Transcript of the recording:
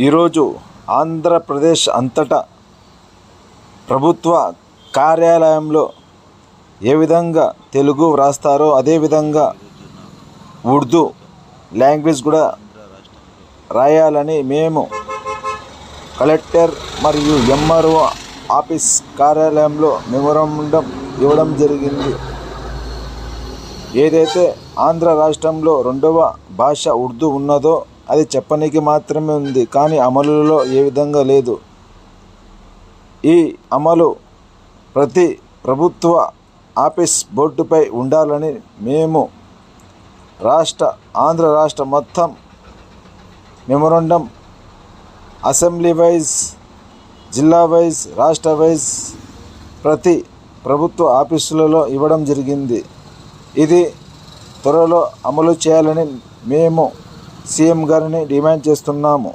ఈరోజు ఆంధ్రప్రదేశ్ అంతటా ప్రభుత్వ కార్యాలయంలో ఏ విధంగా తెలుగు వ్రాస్తారో అదేవిధంగా ఉర్దూ లాంగ్వేజ్ కూడా రాయాలని మేము కలెక్టర్ మరియు ఎంఆర్ఓ ఆఫీస్ కార్యాలయంలో మెమోరాండం ఇవ్వడం జరిగింది. ఏదైతే ఆంధ్ర రాష్ట్రంలో రెండవ భాష ఉర్దూ ఉన్నదో అది చెప్పనీకి మాత్రమే ఉంది కానీ అమలులో ఏ విధంగా లేదు. ఈ అమలు ప్రతి ప్రభుత్వ ఆఫీస్ బోర్డుపై ఉండాలని మేము రాష్ట్ర ఆంధ్ర రాష్ట్ర మొత్తం మెమొరండం అసెంబ్లీ వైజ్ జిల్లా వైజ్ రాష్ట్ర వైజ్ ప్రతి ప్రభుత్వ ఆఫీసులలో ఇవ్వడం జరిగింది. ఇది త్వరలో అమలు చేయాలని మేము సీఎం గారిని డిమాండ్ చేస్తున్నాము.